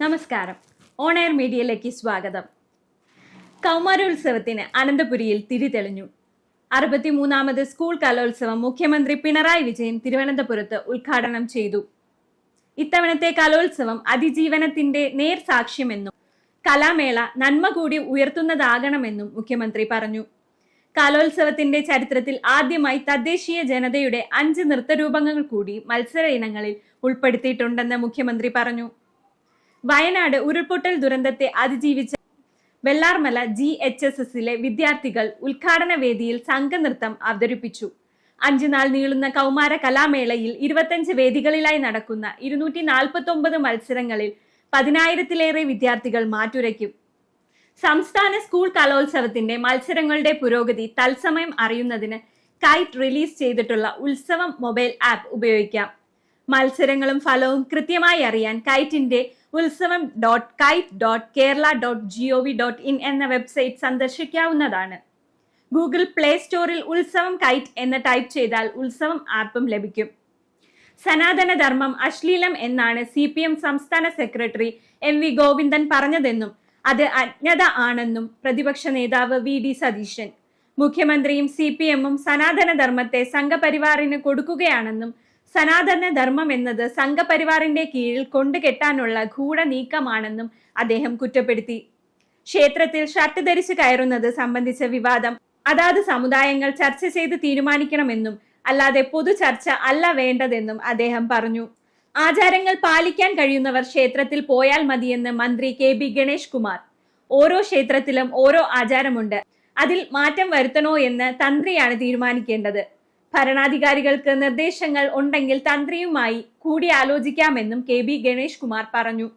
നമസ്കാരം. On air മീഡിയയിലേക്ക് സ്വാഗതം. കൗമാരോത്സവത്തിന് അനന്തപുരിയിൽ തിരി തെളിഞ്ഞു. അറുപത്തിമൂന്നാമത് സ്കൂൾ കലോത്സവം മുഖ്യമന്ത്രി പിണറായി വിജയൻ തിരുവനന്തപുരത്ത് ഉദ്ഘാടനം ചെയ്തു. ഇത്തവണത്തെ കലോത്സവം അതിജീവനത്തിന്റെ നേർ സാക്ഷ്യമെന്നും കലാമേള നന്മ കൂടി ഉയർത്തുന്നതാകണമെന്നും മുഖ്യമന്ത്രി പറഞ്ഞു. കലോത്സവത്തിന്റെ ചരിത്രത്തിൽ ആദ്യമായി തദ്ദേശീയ ജനതയുടെ അഞ്ച് നൃത്തരൂപങ്ങൾ കൂടി മത്സര ഇനങ്ങളിൽ ഉൾപ്പെടുത്തിയിട്ടുണ്ടെന്ന് മുഖ്യമന്ത്രി പറഞ്ഞു. വയനാട് ഉരുൾപൊട്ടൽ ദുരന്തത്തെ അതിജീവിച്ച വെള്ളാർമല ജി എച്ച് എസ് എസിലെ വിദ്യാർത്ഥികൾ ഉദ്ഘാടന വേദിയിൽ സംഘനൃത്തം അവതരിപ്പിച്ചു. അഞ്ചു നാൾ നീളുന്ന കൗമാര കലാമേളയിൽ ഇരുപത്തഞ്ച് വേദികളിലായി നടക്കുന്ന ഇരുന്നൂറ്റി നാൽപ്പത്തി ഒമ്പത് മത്സരങ്ങളിൽ പതിനായിരത്തിലേറെ വിദ്യാർത്ഥികൾ മാറ്റുരയ്ക്കും. സംസ്ഥാന സ്കൂൾ കലോത്സവത്തിന്റെ മത്സരങ്ങളുടെ പുരോഗതി തത്സമയം അറിയുന്നതിന് കൈറ്റ് റിലീസ് ചെയ്തിട്ടുള്ള ഉത്സവം മൊബൈൽ ആപ്പ് ഉപയോഗിക്കാം. മത്സരങ്ങളും ഫലവും കൃത്യമായി അറിയാൻ കൈറ്റിന്റെ Utsavam dot KITE dot Kerala dot G O V dot in എന്ന വെബ്സൈറ്റ് സന്ദർശിക്കാവുന്നതാണ്. ഗൂഗിൾ പ്ലേ സ്റ്റോറിൽ ഉത്സവം കൈറ്റ് എന്ന് ടൈപ്പ് ചെയ്താൽ ഉത്സവം ആപ്പും ലഭിക്കും. സനാതനധർമ്മം അശ്ലീലം എന്നാണ് സി പി എം സംസ്ഥാന സെക്രട്ടറി എം വി ഗോവിന്ദൻ പറഞ്ഞതെന്നും അത് അജ്ഞത ആണെന്നും പ്രതിപക്ഷ നേതാവ് വി ഡി സതീശൻ. മുഖ്യമന്ത്രിയും സി പി എമ്മും സനാതനധർമ്മത്തെ സംഘപരിവാറിന് കൊടുക്കുകയാണെന്നും സനാതനധർമ്മം എന്നത് സംഘപരിവാറിന്റെ കീഴിൽ കൊണ്ടുകെട്ടാനുള്ള ഗൂഢ നീക്കമാണെന്നും അദ്ദേഹം കുറ്റപ്പെടുത്തി. ക്ഷേത്രത്തിൽ ഷർട്ട് ധരിച്ച് കയറുന്നത് സംബന്ധിച്ച വിവാദം അതാത് സമുദായങ്ങൾ ചർച്ച ചെയ്ത് തീരുമാനിക്കണമെന്നും അല്ലാതെ പൊതു ചർച്ച അല്ല വേണ്ടതെന്നും അദ്ദേഹം പറഞ്ഞു. ആചാരങ്ങൾ പാലിക്കാൻ കഴിയുന്നവർ ക്ഷേത്രത്തിൽ പോയാൽ മതിയെന്ന് മന്ത്രി കെ ബി ഗണേഷ് കുമാർ. ഓരോ ക്ഷേത്രത്തിലും ഓരോ ആചാരമുണ്ട്. അതിൽ മാറ്റം വരുത്തണോ എന്ന് തന്ത്രിയാണ് തീരുമാനിക്കേണ്ടത്. ഭരണാധികാരികൾക്ക് നിർദ്ദേശങ്ങൾ ഉണ്ടെങ്കിൽ തന്ത്രിയുമായി കൂടിയാലോചിക്കാമെന്നും കെ ബി ഗണേഷ് കുമാർ പറഞ്ഞു.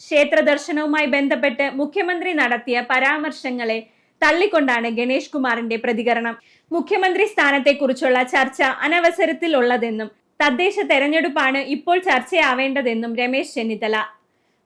ക്ഷേത്ര ദർശനവുമായി ബന്ധപ്പെട്ട് മുഖ്യമന്ത്രി നടത്തിയ പരാമർശങ്ങളെ തള്ളിക്കൊണ്ടാണ് ഗണേഷ് കുമാറിന്റെ പ്രതികരണം. മുഖ്യമന്ത്രി സ്ഥാനത്തെക്കുറിച്ചുള്ള ചർച്ച അനവസരത്തിലുള്ളതെന്നും തദ്ദേശ തെരഞ്ഞെടുപ്പാണ് ഇപ്പോൾ ചർച്ചയാവേണ്ടതെന്നും രമേശ് ചെന്നിത്തല.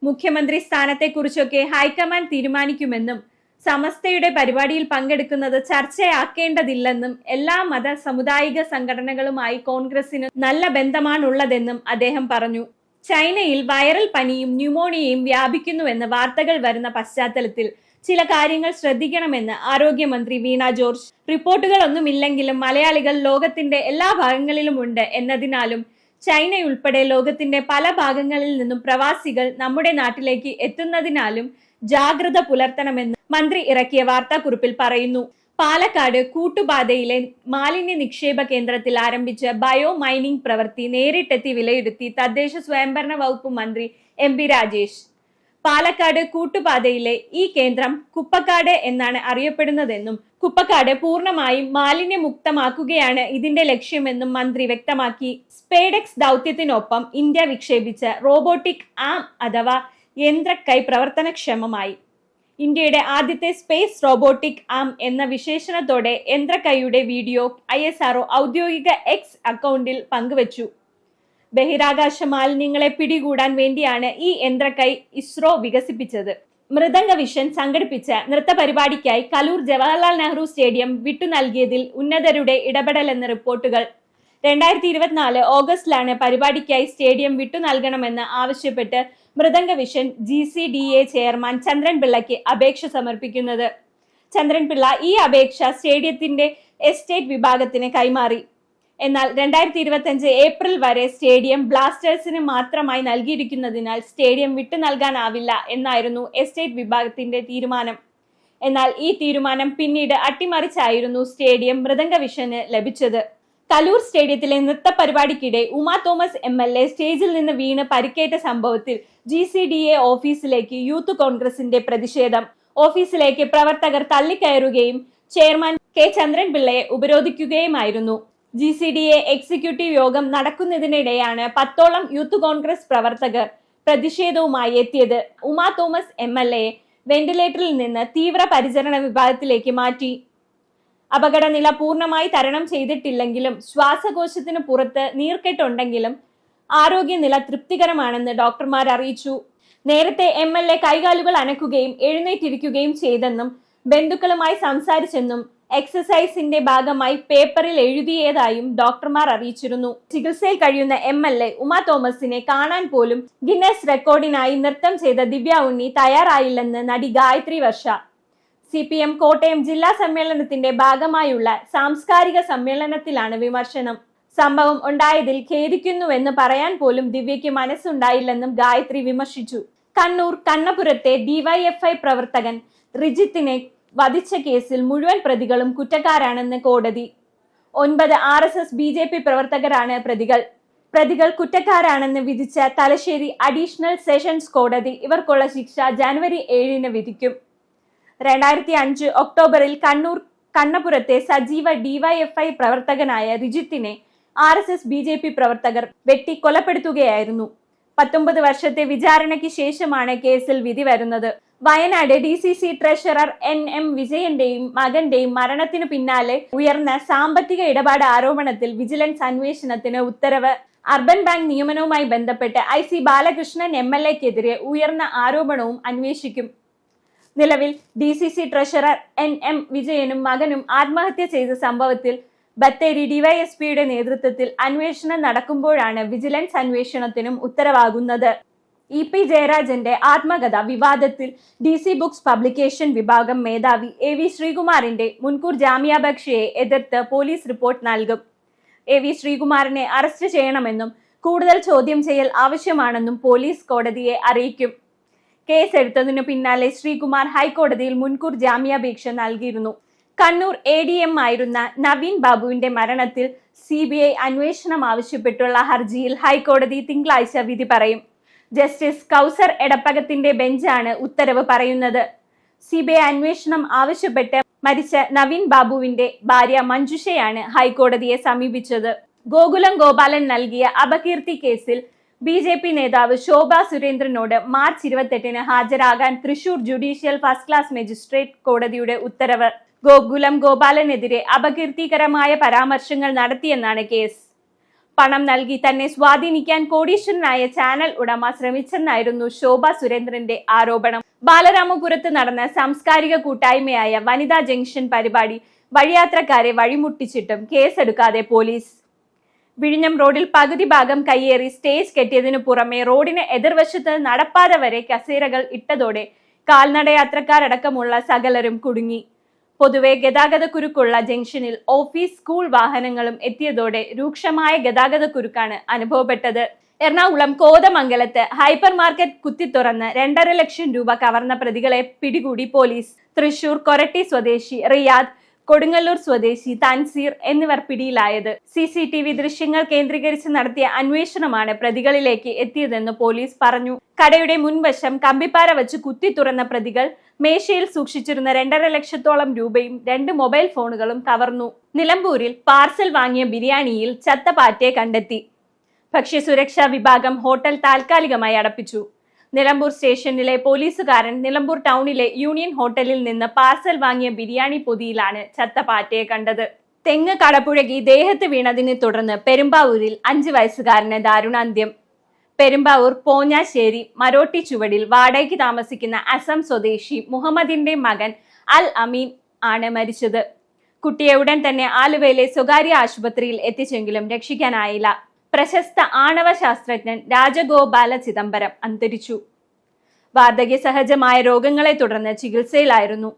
മുഖ്യമന്ത്രി സ്ഥാനത്തെക്കുറിച്ചൊക്കെ ഹൈക്കമാൻഡ് തീരുമാനിക്കുമെന്നും സമസ്തയുടെ പരിപാടിയിൽ പങ്കെടുക്കുന്നത് ചർച്ചയാക്കേണ്ടതില്ലെന്നും എല്ലാ മത സമുദായിക സംഘടനകളുമായി കോൺഗ്രസിന് നല്ല ബന്ധമാണുള്ളതെന്നും അദ്ദേഹം പറഞ്ഞു. ചൈനയിൽ വൈറൽ പനിയും ന്യൂമോണിയയും വ്യാപിക്കുന്നുവെന്ന് വാർത്തകൾ വരുന്ന പശ്ചാത്തലത്തിൽ ചില കാര്യങ്ങൾ ശ്രദ്ധിക്കണമെന്ന് ആരോഗ്യമന്ത്രി വീണ ജോർജ്. റിപ്പോർട്ടുകളൊന്നുമില്ലെങ്കിലും മലയാളികൾ ലോകത്തിന്റെ എല്ലാ ഭാഗങ്ങളിലുമുണ്ട് എന്നതിനാലും ചൈനയുൾപ്പെടെ ലോകത്തിന്റെ പല ഭാഗങ്ങളിൽ നിന്നും പ്രവാസികൾ നമ്മുടെ നാട്ടിലേക്ക് എത്തുന്നതിനാലും ജാഗ്രത പുലർത്തണമെന്ന് മന്ത്രി ഇറക്കിയ വാർത്താക്കുറിപ്പിൽ പറയുന്നു. പാലക്കാട് കൂട്ടുപാതയിലെ മാലിന്യ നിക്ഷേപ കേന്ദ്രത്തിൽ ആരംഭിച്ച ബയോ മൈനിംഗ് പ്രവൃത്തി നേരിട്ടെത്തി വിലയിരുത്തി തദ്ദേശ സ്വയംഭരണ വകുപ്പ് മന്ത്രി എം പി രാജേഷ്. പാലക്കാട് കൂട്ടുപാതയിലെ ഈ കേന്ദ്രം കുപ്പക്കാട് എന്നാണ് അറിയപ്പെടുന്നതെന്നും കുപ്പക്കാട് പൂർണമായും മാലിന്യമുക്തമാക്കുകയാണ് ഇതിന്റെ ലക്ഷ്യമെന്നും മന്ത്രി വ്യക്തമാക്കി. സ്പേഡെക്സ് ദൗത്യത്തിനൊപ്പം ഇന്ത്യ വിക്ഷേപിച്ച റോബോട്ടിക് ആം അഥവാ യന്ത്രക്കൈ പ്രവർത്തനക്ഷമമായി. ഇന്ത്യയുടെ ആദ്യത്തെ സ്പേസ് റോബോട്ടിക് ആം എന്ന വിശേഷണത്തോടെ യന്ത്രക്കൈയുടെ video I S R O ഔദ്യോഗിക എക്സ് അക്കൗണ്ടിൽ പങ്കുവച്ചു. ബഹിരാകാശ മാലിന്യങ്ങളെ പിടികൂടാൻ വേണ്ടിയാണ് ഈ യന്ത്രക്കൈ ഇസ്രോ വികസിപ്പിച്ചത്. മൃദംഗ വിഷൻ സംഘടിപ്പിച്ച നൃത്ത പരിപാടിക്കായി കലൂർ ജവഹർലാൽ നെഹ്റു സ്റ്റേഡിയം വിട്ടു നൽകിയതിൽ ഉന്നതരുടെ ഇടപെടലെന്ന റിപ്പോർട്ടുകൾ. രണ്ടായിരത്തി ഇരുപത്തിനാല് ഓഗസ്റ്റിലാണ് പരിപാടിക്കായി സ്റ്റേഡിയം വിട്ടു നൽകണമെന്ന് ആവശ്യപ്പെട്ട് Mridanga vision G C D A chairman Chandran പിള്ളയ്ക്ക് അപേക്ഷ സമർപ്പിക്കുന്നത്. ചന്ദ്രൻ പിള്ള ഈ അപേക്ഷ സ്റ്റേഡിയത്തിന്റെ എസ്റ്റേറ്റ് വിഭാഗത്തിന് കൈമാറി. എന്നാൽ രണ്ടായിരത്തി ഇരുപത്തിയഞ്ച് ഏപ്രിൽ വരെ സ്റ്റേഡിയം ബ്ലാസ്റ്റേഴ്സിന് മാത്രമായി നൽകിയിരിക്കുന്നതിനാൽ സ്റ്റേഡിയം വിട്ടു നൽകാനാവില്ല എന്നായിരുന്നു എസ്റ്റേറ്റ് വിഭാഗത്തിന്റെ തീരുമാനം. എന്നാൽ ഈ തീരുമാനം പിന്നീട് അട്ടിമറിച്ചായിരുന്നു സ്റ്റേഡിയം മൃദംഗ വിഷന് ലഭിച്ചത്. കലൂർ സ്റ്റേഡിയത്തിലെ നൃത്ത പരിപാടിക്കിടെ Uma Thomas M L A സ്റ്റേജിൽ നിന്ന് വീണ് പരിക്കേറ്റ സംഭവത്തിൽ ജി സി ഡി എ ഓഫീസിലേക്ക് യൂത്ത് കോൺഗ്രസിന്റെ പ്രതിഷേധം. ഓഫീസിലേക്ക് പ്രവർത്തകർ തള്ളിക്കയറുകയും ചെയർമാൻ കെ ചന്ദ്രൻ പിള്ളയെ ഉപരോധിക്കുകയുമായിരുന്നു. G C D A executive യോഗം നടക്കുന്നതിനിടെയാണ് പത്തോളം യൂത്ത് കോൺഗ്രസ് പ്രവർത്തകർ പ്രതിഷേധവുമായി എത്തിയത്. Uma Thomas M L A വെന്റിലേറ്ററിൽ നിന്ന് തീവ്ര പരിചരണ വിഭാഗത്തിലേക്ക് മാറ്റി. അപകടനില പൂർണമായി തരണം ചെയ്തിട്ടില്ലെങ്കിലും ശ്വാസകോശത്തിന് പുറത്ത് നീർക്കെട്ടുണ്ടെങ്കിലും ആരോഗ്യനില തൃപ്തികരമാണെന്ന് ഡോക്ടർമാർ അറിയിച്ചു. നേരത്തെ എം എൽ എ കൈകാലുകൾ അനക്കുകയും എഴുന്നേറ്റിരിക്കുകയും ചെയ്തെന്നും ബന്ധുക്കളുമായി സംസാരിച്ചെന്നും എക്സസൈസിന്റെ ഭാഗമായി പേപ്പറിൽ എഴുതിയതായും ഡോക്ടർമാർ അറിയിച്ചിരുന്നു. ചികിത്സയിൽ കഴിയുന്ന എം എൽ എ ഉമാ തോമസിനെ കാണാൻ പോലും ഗിന്നസ് റെക്കോർഡിനായി നൃത്തം ചെയ്ത ദിവ്യ ഉണ്ണി തയ്യാറായില്ലെന്ന് നടി Gayathri Varsha C P M Kottayam ജില്ലാ സമ്മേളനത്തിന്റെ ഭാഗമായുള്ള സാംസ്കാരിക സമ്മേളനത്തിലാണ് വിമർശനം. സംഭവം ഉണ്ടായതിൽ ഖേദിക്കുന്നുവെന്ന് പറയാൻ പോലും ദിവ്യയ്ക്ക് മനസ്സുണ്ടായില്ലെന്നും ഗായത്രി വിമർശിച്ചു. കണ്ണൂർ കണ്ണപുരത്തെ ഡിവൈഎഫ്ഐ പ്രവർത്തകൻ റിജിത്തിനെ വധിച്ച കേസിൽ മുഴുവൻ പ്രതികളും കുറ്റക്കാരാണെന്ന് കോടതി. ഒൻപത് R S S B J P പ്രവർത്തകരാണ് പ്രതികൾ. പ്രതികൾ കുറ്റക്കാരാണെന്ന് വിധിച്ച തലശ്ശേരി അഡീഷണൽ സെഷൻസ് കോടതി ഇവർക്കുള്ള ശിക്ഷ ജനുവരി ഏഴിന് വിധിക്കും. രണ്ടായിരത്തി അഞ്ച് ഒക്ടോബറിൽ കണ്ണൂർ കണ്ണപുരത്തെ സജീവ ഡിവൈഎഫ്ഐ പ്രവർത്തകനായ റിജിത്തിനെ R S S B J P പ്രവർത്തകർ വെട്ടി കൊലപ്പെടുത്തുകയായിരുന്നു. പത്തൊമ്പത് വർഷത്തെ വിചാരണയ്ക്ക് ശേഷമാണ് കേസിൽ വിധി വരുന്നത്. Wayanad D C C treasurer N M വിജയന്റെയും മകന്റെയും മരണത്തിനു പിന്നാലെ ഉയർന്ന സാമ്പത്തിക ഇടപാട് ആരോപണത്തിൽ വിജിലൻസ് അന്വേഷണത്തിന് ഉത്തരവ്. അർബൻ ബാങ്ക് നിയമനവുമായി ബന്ധപ്പെട്ട് I C Balakrishnan M L എക്കെതിരെ ഉയർന്ന ആരോപണവും അന്വേഷിക്കും. നിലവിൽ D C C treasurer N M വിജയനും മകനും ആത്മഹത്യ ചെയ്ത സംഭവത്തിൽ ബത്തേരി ഡിവൈഎസ്പിയുടെ നേതൃത്വത്തിൽ അന്വേഷണം നടക്കുമ്പോഴാണ് വിജിലൻസ് അന്വേഷണത്തിനും ഉത്തരവാകുന്നത്. ഇ പി ജയരാജന്റെ ആത്മകഥ വിവാദത്തിൽ ഡി സി ബുക്സ് പബ്ലിക്കേഷൻ വിഭാഗം മേധാവി എ വി ശ്രീകുമാറിന്റെ മുൻകൂർ ജാമ്യാപേക്ഷയെ എതിർത്ത് പോലീസ് റിപ്പോർട്ട് നൽകും. എ വി ശ്രീകുമാറിനെ അറസ്റ്റ് ചെയ്യണമെന്നും കൂടുതൽ ചോദ്യം ചെയ്യൽ ആവശ്യമാണെന്നും പോലീസ് കോടതിയെ അറിയിക്കും. കേസ് എടുത്തതിനു പിന്നാലെ ശ്രീകുമാർ ഹൈക്കോടതിയിൽ മുൻകൂർ ജാമ്യാപേക്ഷ നൽകിയിരുന്നു. കണ്ണൂർ എ ഡി എം ആയിരുന്ന നവീൻ ബാബുവിന്റെ മരണത്തിൽ സി ബി ഐ അന്വേഷണം ആവശ്യപ്പെട്ടുള്ള ഹർജിയിൽ ഹൈക്കോടതി തിങ്കളാഴ്ച വിധി പറയും. ജസ്റ്റിസ് കൗസർ എടപ്പകത്തിന്റെ ബെഞ്ചാണ് ഉത്തരവ് പറയുന്നത്. സി ബി ഐ അന്വേഷണം ആവശ്യപ്പെട്ട് മരിച്ച നവീൻ ബാബുവിന്റെ ഭാര്യ മഞ്ജുഷയാണ് ഹൈക്കോടതിയെ സമീപിച്ചത്. ഗോകുലം ഗോപാലൻ നൽകിയ അപകീർത്തി കേസിൽ ബി ജെ പി നേതാവ് ശോഭ സുരേന്ദ്രനോട് മാർച്ച് ഇരുപത്തെട്ടിന് ഹാജരാകാൻ Thrissur judicial first class magistrate കോടതിയുടെ ഉത്തരവ്. ഗോകുലം ഗോപാലനെതിരെ അപകീർത്തികരമായ പരാമർശങ്ങൾ നടത്തിയെന്നാണ് കേസ്. പണം നൽകി തന്നെ സ്വാധീനിക്കാൻ കോടീശ്വരനായ ചാനൽ ഉടമ ശ്രമിച്ചെന്നായിരുന്നു ശോഭ സുരേന്ദ്രന്റെ ആരോപണം. ബാലരാമപുരത്ത് നടന്ന സാംസ്കാരിക കൂട്ടായ്മയായ വനിതാ ജംഗ്ഷൻ പരിപാടി വഴിയാത്രക്കാരെ വഴിമുട്ടിച്ചിട്ടും കേസെടുക്കാതെ പോലീസ്. വിഴിഞ്ഞം റോഡിൽ പകുതി ഭാഗം കയ്യേറി സ്റ്റേജ് കെട്ടിയതിനു പുറമെ റോഡിന് എതിർവശത്ത് നടപ്പാത വരെ കസേരകൾ ഇട്ടതോടെ കാൽനടയാത്രക്കാരടക്കമുള്ള സകലരും കുടുങ്ങി. പൊതുവെ ഗതാഗതക്കുരുക്കുള്ള ജംഗ്ഷനിൽ ഓഫീസ് സ്കൂൾ വാഹനങ്ങളും എത്തിയതോടെ രൂക്ഷമായ ഗതാഗതക്കുരുക്കാണ് അനുഭവപ്പെട്ടത്. എറണാകുളം കോതമംഗലത്ത് ഹൈപ്പർ മാർക്കറ്റ് കുത്തിത്തുറന്ന് രണ്ടര ലക്ഷം രൂപ കവർന്ന പ്രതികളെ പിടികൂടി പോലീസ്. തൃശൂർ കൊരട്ടി സ്വദേശി റിയാദ് കൊടുങ്ങല്ലൂർ സ്വദേശി തൻസീർ എന്നിവർ പിടിയിലായത്. സി സി ടി വി ദൃശ്യങ്ങൾ കേന്ദ്രീകരിച്ച് നടത്തിയ അന്വേഷണമാണ് പ്രതികളിലേക്ക് എത്തിയതെന്ന് പോലീസ് പറഞ്ഞു. കടയുടെ മുൻവശം കമ്പിപ്പാര വെച്ച് കുത്തി തുറന്ന പ്രതികൾ മേശയിൽ സൂക്ഷിച്ചിരുന്ന രണ്ടര ലക്ഷത്തോളം രൂപയും രണ്ട് മൊബൈൽ ഫോണുകളും കവർന്നു. നിലമ്പൂരിൽ പാർസൽ വാങ്ങിയ ബിരിയാണിയിൽ ചത്ത പാറ്റയെ കണ്ടെത്തി. ഭക്ഷ്യസുരക്ഷാ വിഭാഗം ഹോട്ടൽ താൽക്കാലികമായി അടപ്പിച്ചു. നിലമ്പൂർ സ്റ്റേഷനിലെ പോലീസുകാരൻ നിലമ്പൂർ ടൗണിലെ യൂണിയൻ ഹോട്ടലിൽ നിന്ന് പാർസൽ വാങ്ങിയ ബിരിയാണി പൊതിയിലാണ് ചത്ത പാറ്റയെ കണ്ടത്. തെങ്ങ് കടപ്പുഴകി ദേഹത്ത് വീണതിനെ തുടർന്ന് പെരുമ്പാവൂരിൽ അഞ്ച് വയസ്സുകാരന് ദാരുണാന്ത്യം. പെരുമ്പാവൂർ പോഞ്ഞാശ്ശേരി മരോട്ടി ചുവടിൽ വാടകയ്ക്ക് താമസിക്കുന്ന അസം സ്വദേശി മുഹമ്മദിന്റെ മകൻ അൽ അമീൻ ആണ് മരിച്ചത്. കുട്ടിയെ ഉടൻ തന്നെ ആലുവയിലെ സ്വകാര്യ ആശുപത്രിയിൽ എത്തിച്ചെങ്കിലും രക്ഷിക്കാനായില്ല. പ്രശസ്ത ആണവ ശാസ്ത്രജ്ഞൻ രാജഗോപാല ചിദംബരം അന്തരിച്ചു. വാർദ്ധക്യ സഹജമായ രോഗങ്ങളെ തുടർന്ന് ചികിത്സയിലായിരുന്നു.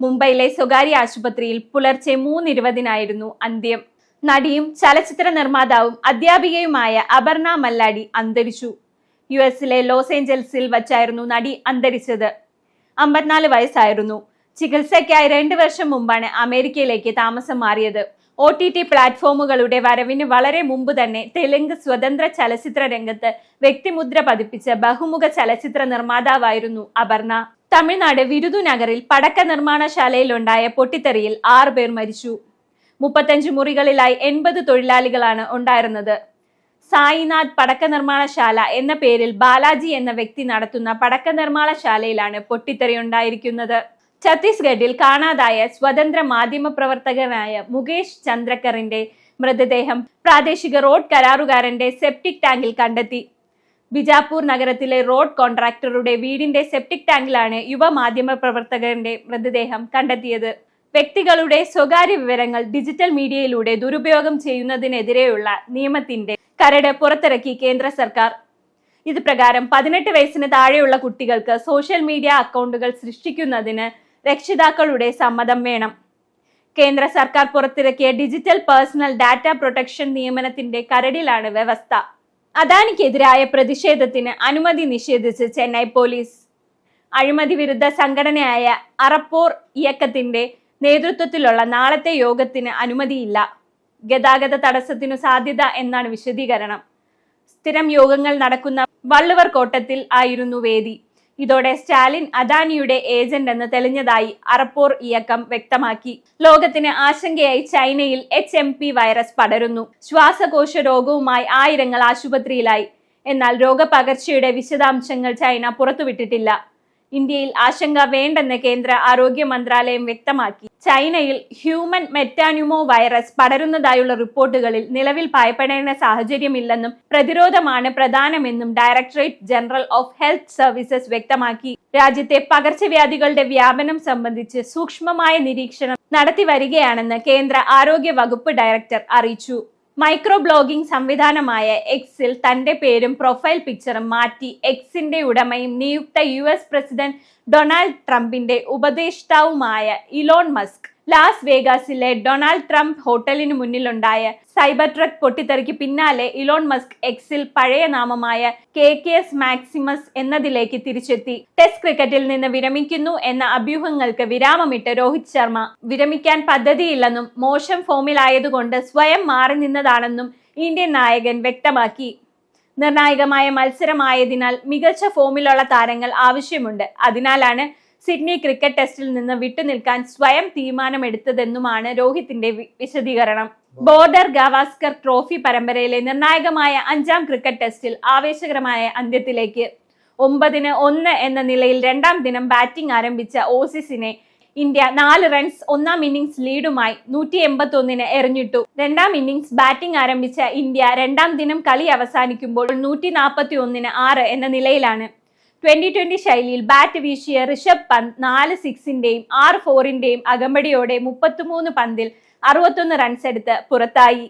മുംബൈയിലെ സ്വകാര്യ ആശുപത്രിയിൽ പുലർച്ചെ മൂന്നിരുപതിനായിരുന്നു അന്ത്യം. നടിയും ചലച്ചിത്ര നിർമ്മാതാവും അധ്യാപികയുമായ അപർണ മല്ലാടി അന്തരിച്ചു. യു എസിലെ ലോസ് ഏഞ്ചൽസിൽ വച്ചായിരുന്നു നടി അന്തരിച്ചത്. അമ്പത്തിനാല് വയസ്സായിരുന്നു. ചികിത്സയ്ക്കായി രണ്ടു വർഷം മുമ്പാണ് അമേരിക്കയിലേക്ക് താമസം മാറിയത്. ഒ ടി ടി പ്ലാറ്റ്ഫോമുകളുടെ വരവിന് വളരെ മുമ്പ് തന്നെ തെലുങ്ക് സ്വതന്ത്ര ചലച്ചിത്ര രംഗത്ത് വ്യക്തിമുദ്ര പതിപ്പിച്ച ബഹുമുഖ ചലച്ചിത്ര നിർമ്മാതാവായിരുന്നു അപർണ. തമിഴ്നാട് വിരുദുനഗറിൽ പടക്ക നിർമ്മാണശാലയിലുണ്ടായ പൊട്ടിത്തെറിയിൽ ആറുപേർ മരിച്ചു. മുപ്പത്തഞ്ച് മുറികളിലായി എൺപത് തൊഴിലാളികളാണ് ഉണ്ടായിരുന്നത്. സായിനാഥ് പടക്ക നിർമ്മാണശാല എന്ന പേരിൽ ബാലാജി എന്ന വ്യക്തി നടത്തുന്ന പടക്ക നിർമ്മാണശാലയിലാണ് പൊട്ടിത്തെറി ഉണ്ടായിരിക്കുന്നത്. ഛത്തീസ്ഗഡിൽ കാണാതായ സ്വതന്ത്ര മാധ്യമ പ്രവർത്തകനായ മുകേഷ് ചന്ദ്രക്കറിന്റെ മൃതദേഹം പ്രാദേശിക റോഡ് കരാറുകാരന്റെ സെപ്റ്റിക് ടാങ്കിൽ കണ്ടെത്തി. ബിജാപൂർ നഗരത്തിലെ റോഡ് കോൺട്രാക്ടറുടെ വീടിന്റെ സെപ്റ്റിക് ടാങ്കിലാണ് യുവ മാധ്യമ പ്രവർത്തകന്റെ മൃതദേഹം കണ്ടെത്തിയത്. വ്യക്തികളുടെ സ്വകാര്യ വിവരങ്ങൾ ഡിജിറ്റൽ മീഡിയയിലൂടെ ദുരുപയോഗം ചെയ്യുന്നതിനെതിരെയുള്ള നിയമത്തിന്റെ കരട് പുറത്തിറക്കി കേന്ദ്ര സർക്കാർ. ഇത് പ്രകാരം പതിനെട്ട് വയസ്സിന് താഴെയുള്ള കുട്ടികൾക്ക് സോഷ്യൽ മീഡിയ അക്കൗണ്ടുകൾ സൃഷ്ടിക്കുന്നതിന് രക്ഷിതാക്കളുടെ സമ്മതം വേണം. കേന്ദ്ര സർക്കാർ പുറത്തിറക്കിയ ഡിജിറ്റൽ പേഴ്സണൽ ഡാറ്റ പ്രൊട്ടക്ഷൻ നിയമനത്തിന്റെ കരടിലാണ് വ്യവസ്ഥ. അദാനിക്കെതിരായ പ്രതിഷേധത്തിന് അനുമതി നിഷേധിച്ച് ചെന്നൈ പോലീസ്. അഴിമതി വിരുദ്ധ സംഘടനയായ അറപ്പോർ ഇയക്കത്തിന്റെ നേതൃത്വത്തിലുള്ള നാളത്തെ യോഗത്തിന് അനുമതിയില്ല. ഗതാഗത തടസ്സത്തിനു സാധ്യത എന്നാണ് വിശദീകരണം. സ്ഥിരം യോഗങ്ങൾ നടക്കുന്ന വള്ളുവർ കോട്ടത്തിൽ ആയിരുന്നു വേദി. ഇതോടെ സ്റ്റാലിൻ അദാനിയുടെ ഏജന്റ് എന്ന് തെളിഞ്ഞതായി അറപ്പോർ ഇയക്കം വ്യക്തമാക്കി. ലോകത്തിന് ആശങ്കയായി ചൈനയിൽ എച്ച് വൈറസ് പടരുന്നു. ശ്വാസകോശ രോഗവുമായി ആയിരങ്ങൾ ആശുപത്രിയിലായി. എന്നാൽ രോഗപകർച്ചയുടെ വിശദാംശങ്ങൾ ചൈന പുറത്തുവിട്ടിട്ടില്ല. ഇന്ത്യയിൽ ആശങ്ക വേണ്ടെന്ന് കേന്ദ്ര ആരോഗ്യ മന്ത്രാലയം വ്യക്തമാക്കി. ചൈനയിൽ ഹ്യൂമൻ മെറ്റാന്യൂമോ വൈറസ് പടരുന്നതായുള്ള റിപ്പോർട്ടുകളിൽ നിലവിൽ ഭയപ്പെടേണ്ട സാഹചര്യമില്ലെന്നും പ്രതിരോധമാണ് പ്രധാനമെന്നും directorate general of health services വ്യക്തമാക്കി. രാജ്യത്തെ പകർച്ചവ്യാധികളുടെ വ്യാപനം സംബന്ധിച്ച് സൂക്ഷ്മമായ നിരീക്ഷണം നടത്തി വരികയാണെന്ന് കേന്ദ്ര ആരോഗ്യ വകുപ്പ് ഡയറക്ടർ അറിയിച്ചു. മൈക്രോ ബ്ലോഗിംഗ് സംവിധാനമായ എക്സിൽ തന്റെ പേരും പ്രൊഫൈൽ പിക്ചറും മാറ്റി എക്സിന്റെ ഉടമയും നിയുക്ത യു എസ് പ്രസിഡന്റ് ഡൊണാൾഡ് ട്രംപിന്റെ ഉപദേഷ്ടാവുമായ ഇലോൺ മസ്ക്. ലാസ് വേഗാസിലെ ഡൊണാൾഡ് ട്രംപ് ഹോട്ടലിന് മുന്നിലുണ്ടായ സൈബർ ട്രക്ക് പൊട്ടിത്തെറിക്ക് പിന്നാലെ ഇലോൺ മസ്ക് എക്സിൽ പഴയ നാമമായ കെ കെ എസ് മാക്സിമസ് എന്നതിലേക്ക് തിരിച്ചെത്തി. ടെസ്റ്റ് ക്രിക്കറ്റിൽ നിന്ന് വിരമിക്കുന്നു എന്ന അഭ്യൂഹങ്ങൾക്ക് വിരാമമിട്ട് രോഹിത് ശർമ്മ. വിരമിക്കാൻ പദ്ധതിയില്ലെന്നും മോശം ഫോമിലായതുകൊണ്ട് സ്വയം മാറി നിന്നതാണെന്നും ഇന്ത്യൻ നായകൻ വ്യക്തമാക്കി. നിർണായകമായ മത്സരമായതിനാൽ മികച്ച ഫോമിലുള്ള താരങ്ങൾ ആവശ്യമുണ്ട്. അതിനാലാണ് സിഡ്നി ക്രിക്കറ്റ് ടെസ്റ്റിൽ നിന്ന് വിട്ടുനിൽക്കാൻ സ്വയം തീരുമാനമെടുത്തതെന്നുമാണ് രോഹിത്തിന്റെ വിശദീകരണം. ബോർഡർ ഗവാസ്കർ ട്രോഫി പരമ്പരയിലെ നിർണായകമായ അഞ്ചാം ക്രിക്കറ്റ് ടെസ്റ്റിൽ ആവേശകരമായ അന്ത്യത്തിലേക്ക്. ഒമ്പതിന് ഒന്ന് എന്ന നിലയിൽ രണ്ടാം ദിനം ബാറ്റിംഗ് ആരംഭിച്ച ഓസീസിനെ ഇന്ത്യ നാല് റൺസ് ഒന്നാം ഇന്നിംഗ്സ് ലീഡുമായി നൂറ്റി എൺപത്തി ഒന്നിന് എറിഞ്ഞിട്ടു. രണ്ടാം ഇന്നിംഗ്സ് ബാറ്റിംഗ് ആരംഭിച്ച ഇന്ത്യ രണ്ടാം ദിനം കളി അവസാനിക്കുമ്പോൾ നൂറ്റി നാൽപ്പത്തി ഒന്നിന് ആറ് എന്ന നിലയിലാണ്. ട്വന്റി ട്വന്റി ശൈലിയിൽ ബാറ്റ് വീശിയ ഋഷഭ് പന്ത് നാല് സിക്സിന്റെയും ആറ് ഫോറിന്റെയും അകമ്പടിയോടെ മുപ്പത്തിമൂന്ന് പന്തിൽ അറുപത്തൊന്ന് റൺസ് എടുത്ത് പുറത്തായി.